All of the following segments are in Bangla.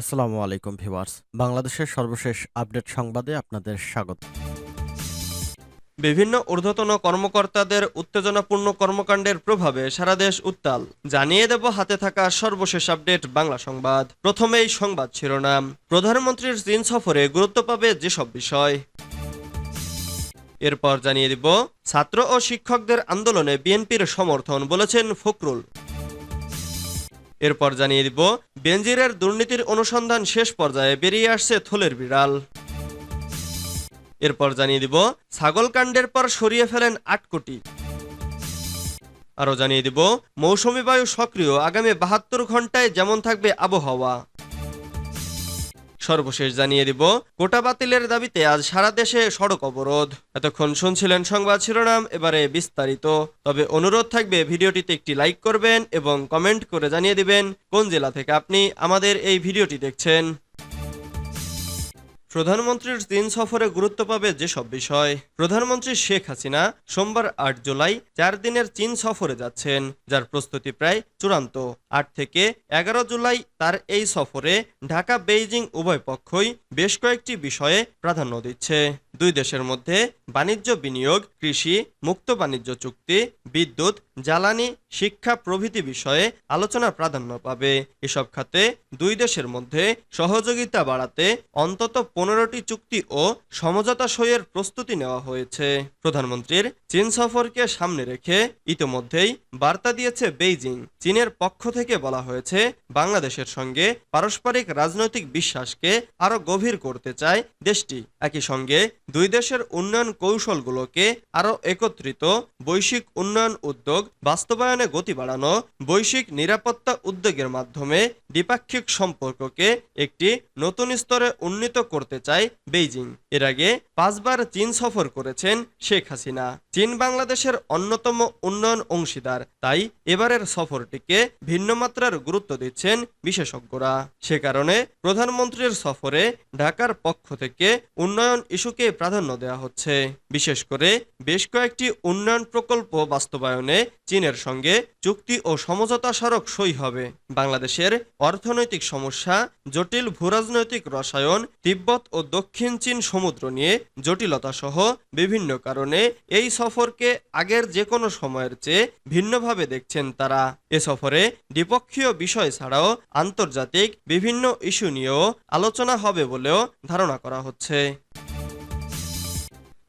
আসসালামু আলাইকুম ভিউয়ার্স। বাংলাদেশের সর্বশেষ আপডেট সংবাদে আপনাদের স্বাগত। বিভিন্ন ঊর্ধ্বতন কর্মকর্তাদের উত্তেজনাপূর্ণ কর্মকাণ্ডের প্রভাবে সারা দেশ উত্তাল। জানিয়ে দেব হাতে থাকা সর্বশেষ আপডেট বাংলা সংবাদ। প্রথমেই সংবাদ শিরোনাম। প্রধানমন্ত্রীর চীন সফরে গুরুত্ব পাবে যেসব বিষয়। এরপর জানিয়ে দিব, ছাত্র ও শিক্ষকদের আন্দোলনে বিএনপির সমর্থন বলেছেন ফখরুল। এরপর জানিয়ে দিব, বেনজিরের দুর্নীতির অনুসন্ধান শেষ পর্যায়ে বেরিয়ে আসছে থলের বিড়াল। এরপর জানিয়ে দিব ছাগল কাণ্ডের পর সরিয়ে ফেলেন আট কোটি। আরও জানিয়ে দিব, মৌসুমি বায়ু সক্রিয়, আগামী বাহাত্তর ঘন্টায় যেমন থাকবে আবহাওয়া। সর্বশেষ জানিয়ে দিব, কোটা বাতিলের দাবিতে আজ সারা দেশে সড়ক অবরোধ। এতক্ষণ শুনছিলেন সংবাদ শিরোনাম, এবারে বিস্তারিত। তবে অনুরোধ থাকবে, ভিডিওটিতে একটি লাইক করবেন এবং কমেন্ট করে জানিয়ে দিবেন, কোন জেলা থেকে আপনি আমাদের এই ভিডিওটি দেখছেন। প্রধানমন্ত্রীর চীন সফরে গুরুত্ব পাবে যেসব বিষয়। প্রধানমন্ত্রী শেখ হাসিনা সোমবার আট জুলাই চার দিনের চীন সফরে যাচ্ছেন, যার প্রস্তুতি প্রায় চূড়ান্ত। আট থেকে এগারো জুলাই তার এই সফরে ঢাকা বেইজিং উভয় পক্ষই বেশ কয়েকটি বিষয়ে প্রাধান্য দিচ্ছে। দুই দেশের মধ্যে বাণিজ্য বিনিয়োগ, কৃষি, মুক্ত বাণিজ্য চুক্তি, বিদ্যুৎ জ্বালানি, শিক্ষা প্রভৃতি বিষয়ে আলোচনার প্রাধান্য পাবে। এসব খাতে দুই দেশের মধ্যে সহযোগিতা বাড়াতে অন্তত পনেরোটি চুক্তি ও সমঝোতা সইয়ের প্রস্তুতি নেওয়া হয়েছে। প্রধানমন্ত্রীর চীন সফরকে সামনে রেখে ইতোমধ্যেই বার্তা দিয়েছে বেইজিং। চীনের পক্ষ থেকে বলা হয়েছে, বাংলাদেশের সঙ্গে পারস্পরিক রাজনৈতিক বিশ্বাসকে আরও গভীর করতে চায় দেশটি। একই সঙ্গে দুই দেশের উন্নয়ন কৌশলগুলোকে আরও একত্রিত বৈশ্বিক উন্নয়ন উদ্যোগ বাস্তবায়নে গতি বাড়ানো, বৈশ্বিক নিরাপত্তা উদ্যোগের মাধ্যমে দ্বিপাক্ষিক সম্পর্ককে একটি নতুন স্তরে উন্নীত করতে চায় বেইজিং। এর আগে পাঁচবার চীন সফর করেছেন শেখ হাসিনা। চীন বাংলাদেশের অন্যতম উন্নয়ন অংশীদার, তাই এবারের সফরটিকে ভিন্ন মাত্রার গুরুত্ব দিচ্ছেন বিশেষজ্ঞরা। সে কারণে প্রধানমন্ত্রীর সফরে ঢাকার পক্ষ থেকে উন্নয়ন ইস্যুকে প্রাধান্য দেওয়া হচ্ছে। বিশেষ করে বেশ কয়েকটি উন্নয়ন প্রকল্প বাস্তবায়নে চীনের সঙ্গে চুক্তি ও সমঝোতা স্মারক সই হবে। বাংলাদেশের অর্থনৈতিক সমস্যা, জটিল ভূরাজনৈতিক রসায়ন, তিব্বত ও দক্ষিণ চীন সমুদ্র নিয়ে জটিলতা সহ বিভিন্ন কারণে এই সফরকে আগের যে কোনো সময়ের চেয়ে ভিন্নভাবে দেখছেন তারা। এ সফরে দ্বিপক্ষীয় বিষয় ছাড়াও আন্তর্জাতিক বিভিন্ন ইস্যু নিয়েও আলোচনা হবে বলেও ধারণা করা হচ্ছে।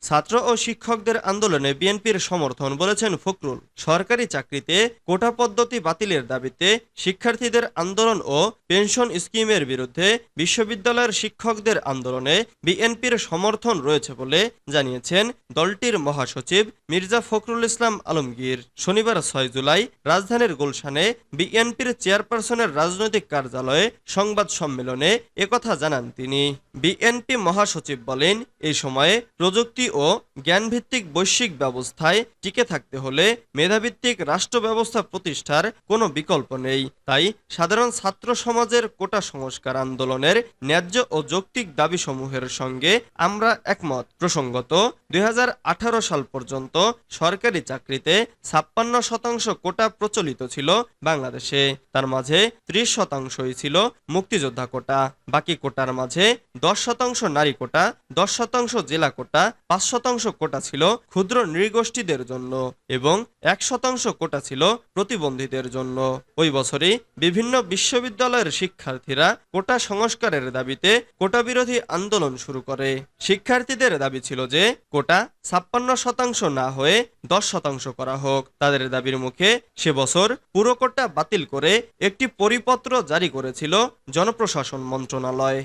ছাত্র ও শিক্ষকদের আন্দোলনে বিএনপির সমর্থন বলেছেন ফখরুল। সরকারি চাকরিতে কোটা পদ্ধতি বাতিলের দাবিতে শিক্ষার্থীদের আন্দোলন ও পেনশন স্কিমের বিরুদ্ধে বিশ্ববিদ্যালয়ের শিক্ষকদের আন্দোলনে বিএনপির সমর্থন রয়েছে বলে জানিয়েছেন দলটির মহাসচিব মির্জা ফখরুল ইসলাম আলমগীর। শনিবার ছয় জুলাই রাজধানীর গুলশানে বিএনপির চেয়ারপারসনের রাজনৈতিক কার্যালয়ে সংবাদ সম্মেলনে একথা জানান তিনি। বিএনপি মহাসচিব বলেন, এই সময়ে প্রযুক্তি ও জ্ঞানভিত্তিক বৈশ্বিক ব্যবস্থায় টিকে থাকতে হলে মেধাভিত্তিক রাষ্ট্র ব্যবস্থা প্রতিষ্ঠার কোনো বিকল্প নেই। তাই সাধারণ ছাত্র সমাজের কোটা সংস্কার আন্দোলনের ন্যায্য ও যৌক্তিক দাবিসমূহের সঙ্গে আমরা একমত। প্রসঙ্গত, দুই হাজার আঠারো সাল পর্যন্ত সরকারি চাকরিতে ছাপ্পান্ন শতাংশ কোটা প্রচলিত ছিল বাংলাদেশে। তার মাঝে ত্রিশ শতাংশই ছিল মুক্তিযোদ্ধা কোটা। বাকি কোটার মাঝে দশ শতাংশ নারী কোটা, দশ শতাংশ জেলা কোটা, পাঁচ শতাংশ কোটা ছিল ক্ষুদ্র নৃগোষ্ঠীদের জন্য এবং এক শতাংশ কোটা ছিল প্রতিবন্ধীদের জন্য। ওই বছরই বিভিন্ন বিশ্ববিদ্যালয়ের শিক্ষার্থীরা কোটা সংস্কারের দাবিতে কোটা বিরোধী আন্দোলন শুরু করে। শিক্ষার্থীদের দাবি ছিল যে কোটা ছাপ্পান্ন শতাংশ না হয়ে দশ শতাংশ করা হোক। তাদের দাবির মুখে সে বছর পুরো কোটা বাতিল করে একটি পরিপত্র জারি করেছিল জনপ্রশাসন মন্ত্রণালয়।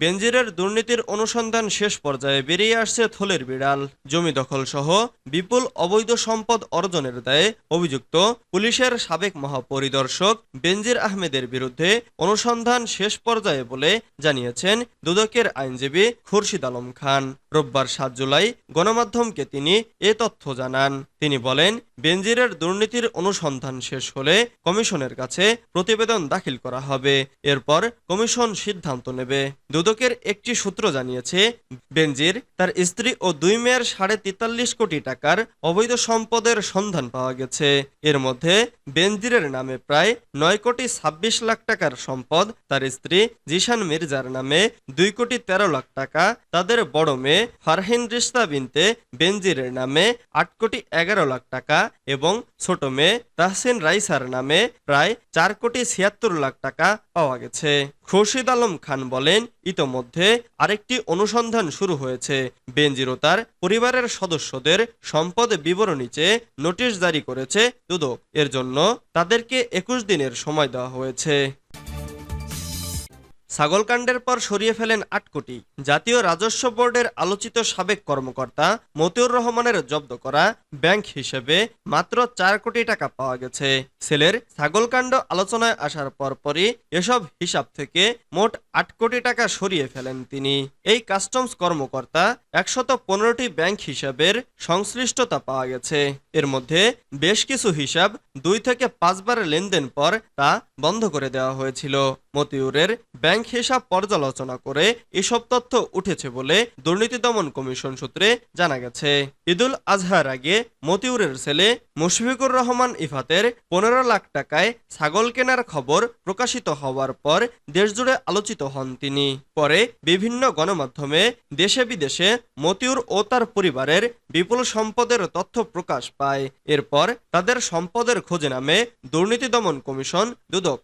বেনজিরের দুর্নীতির অনুসন্ধান শেষ পর্যায়ে বেরিয়ে আসছে থলের বিড়াল। জমি দখল সহ বিপুল অবৈধ সম্পদ অর্জনের দায়ে অভিযুক্ত পুলিশের সাবেক মহাপরিদর্শক বেঞ্জির আহমেদের বিরুদ্ধে অনুসন্ধান শেষ পর্যায়ে বলে জানিয়েছেন দুদকের আইনজীবী খুরশিদ আলম খান। রোববার সাত জুলাই গণমাধ্যমকে তিনি এ তথ্য জানান। তিনি বলেন, বেনজিরের দুর্নীতির অনুসন্ধান শেষ হলে কমিশনের কাছে প্রতিবেদন দাখিল করা হবে। এরপর কমিশন সিদ্ধান্ত নেবে। দুদকের একটি সূত্র জানিয়েছে, বেনজির তার স্ত্রী ও দুই মেয়ের সাড়ে তেতাল্লিশ কোটি টাকার অবৈধ সম্পদের সন্ধান পাওয়া গেছে। এর মধ্যে বেনজিরের নামে প্রায় নয় কোটি ছাব্বিশ লাখ টাকার সম্পদ তার স্ত্রী জিশান মির্জার নামে দুই কোটি তেরো লাখ টাকা তাদের বড় মেয়ে ফারহিন রিস্তা বিনতে বেনজিরের নামে আট কোটি এগারো লাখ টাকা এবং ছোট মেয়ে তাহসিন রাইসার নামে প্রায় চার কোটি ছিয়াত্তর লাখ টাকা পাওয়া গেছে। খুরশিদ আলম খান বলেন, ইতোমধ্যে আরেকটি অনুসন্ধান শুরু হয়েছে। বেনজির তার পরিবারের সদস্যদের সম্পদ বিবরণী চেয়ে নোটিশ জারি করেছে দুদক। এর জন্য তাদেরকে একুশ দিনের সময় দেওয়া হয়েছে। ছাগলকাণ্ডের পর সরিয়ে ফেলেন আট কোটি। জাতীয় রাজস্ব বোর্ডের আলোচিত সাবেক কর্মকর্তা মতিউর রহমানের জব্দ করা ব্যাংক হিসেবে মাত্র চার কোটি টাকা পাওয়া গেছে। সেলের ছাগলকাণ্ড আলোচনায় আসার পরপরই এসব হিসাব থেকে মোট আট কোটি টাকা সরিয়ে ফেলেন তিনি। এই কাস্টমস কর্মকর্তা একশত পনেরোটি ব্যাংক হিসাবের সংশ্লিষ্টতা পাওয়া গেছে। এর মধ্যে বেশ কিছু হিসাব দুই থেকে পাঁচবার লেনদেন পর তা বন্ধ করে দেওয়া হয়েছিল। মতিউরের ব্যাংক হিসাব পর্যালোচনা করে এসব তথ্য উঠেছে বলে দুর্নীতি দমন কমিশন সূত্রে জানা গেছে। ঈদুল আজহার আগে মতিউরের ছেলে মুশফিকুর রহমান ইফাতের পনেরো লাখ টাকায় ছাগল কেনার খবর প্রকাশিত হওয়ার পর দেশজুড়ে আলোচিত হন তিনি। পরে বিভিন্ন গণমাধ্যমে দেশে বিদেশে মতিউর ও তার পরিবারের বিপুল সম্পদের তথ্য প্রকাশ পায়। এরপর তাদের সম্পদের খোঁজে নামে দুর্নীতি দমন কমিশন দুদক।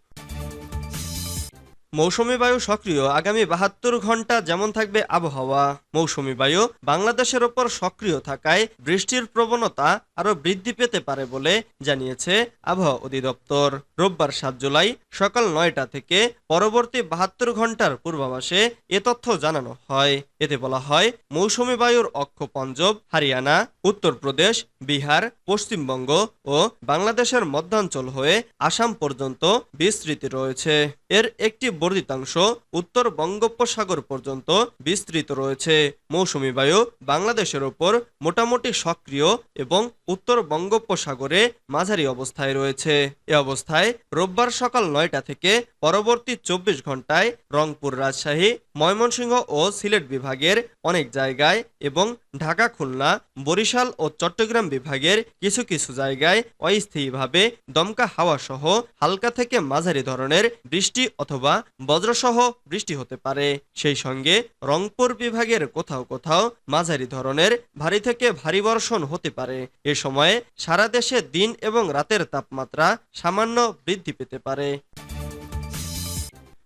মৌসুমী বায়ু সক্রিয়। আগামী বাহাত্তর ঘণ্টা যেমন থাকবে আবহাওয়া। মৌসুমী বায়ু বাংলাদেশের ওপর সক্রিয় থাকায় বৃষ্টির প্রবণতা আরও বৃদ্ধি পেতে পারে বলে জানিয়েছে আবহাওয়া অধিদপ্তর। রোববার সাত জুলাই সকাল নয়টা থেকে পরবর্তী বাহাত্তর ঘণ্টার পূর্বাভাসে এ তথ্য জানানো হয়। এতে বলা হয়, মৌসুমী বায়ুর অক্ষ পঞ্জাব, হারিয়ানা, উত্তরপ্রদেশ, বিহার, পশ্চিমবঙ্গ ও বাংলাদেশের মধ্যাঞ্চল হয়ে আসাম পর্যন্ত বিস্তৃতি রয়েছে। এর একটি বর্ধিতাংশ উত্তর বঙ্গোপসাগর পর্যন্ত বিস্তৃত রয়েছে। মৌসুমী বায়ু বাংলাদেশের ওপর মোটামুটি সক্রিয় এবং উত্তর বঙ্গোপসাগরে মাঝারি অবস্থায় রয়েছে। এ অবস্থায় রোববার সকাল নয়টা থেকে পরবর্তী চব্বিশ ঘন্টায় রংপুর রাজশাহী, ময়মনসিংহ ও সিলেট বিভাগের অনেক জায়গায় এবং ঢাকা, খুলনা বরিশাল ও চট্টগ্রাম বিভাগের কিছু কিছু জায়গায় অস্থায়ীভাবে দমকা হাওয়া সহ হালকা থেকে মাঝারি ধরনের বৃষ্টি অথবা বজ্রসহ বৃষ্টি হতে পারে। সেই সঙ্গে রংপুর বিভাগের কোথাও কোথাও মাঝারি ধরনের ভারী থেকে ভারী বর্ষণ হতে পারে। এ সময়ে সারা দেশে দিন এবং রাতের তাপমাত্রা সামান্য বৃদ্ধি পেতে পারে।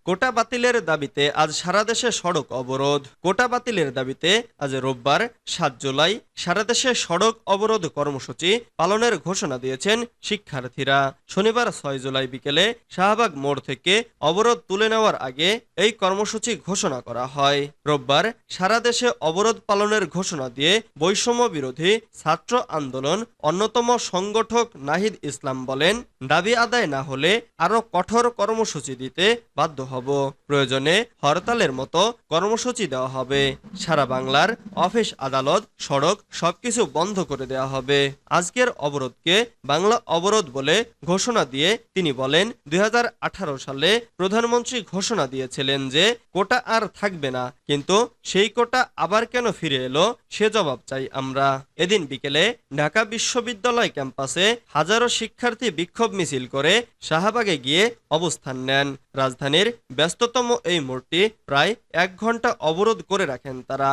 কোটা বাতিলের দাবিতে আজ সারা দেশে সড়ক অবরোধ। কোটা বাতিলের দাবিতে আজ রোববার সাত জুলাই সারা দেশে সড়ক অবরোধ কর্মসূচি পালনের ঘোষণা দিয়েছেন শিক্ষার্থীরা। শনিবার ছয় জুলাই বিকেলে শাহবাগ মোড় থেকে অবরোধ তুলে নেওয়ার আগে এই কর্মসূচি ঘোষণা করা হয়। রোববার সারা দেশে অবরোধ পালনের ঘোষণা দিয়ে বৈষম্য বিরোধী ছাত্র আন্দোলন অন্যতম সংগঠক নাহিদ ইসলাম বলেন, দাবি আদায় না হলে আরও কঠোর কর্মসূচি দিতে বাধ্য হব। প্রয়োজনে হরতালের মতো কর্মসূচি দেওয়া হবে। সারা বাংলার অফিস আদালত সড়ক সবকিছু বন্ধ করে দেওয়া হবে। আজকের অবরোধকে বাংলা অবরোধ বলে ঘোষণা দিয়ে তিনি বলেন, দুই হাজার আঠারো সালে প্রধানমন্ত্রী ঘোষণা দিয়েছিলেন যে কোটা আর থাকবে না, কিন্তু সেই কোটা আবার কেন ফিরে এলো সে জবাব চাই আমরা। এদিন বিকেলে ঢাকা বিশ্ববিদ্যালয় ক্যাম্পাসে হাজারো শিক্ষার্থী বিক্ষোভ মিছিল করে শাহবাগে গিয়ে অবস্থান নেন। রাজধানীর ব্যস্ততম এই মোড়টি প্রায় এক ঘণ্টা অবরোধ করে রাখেন তারা।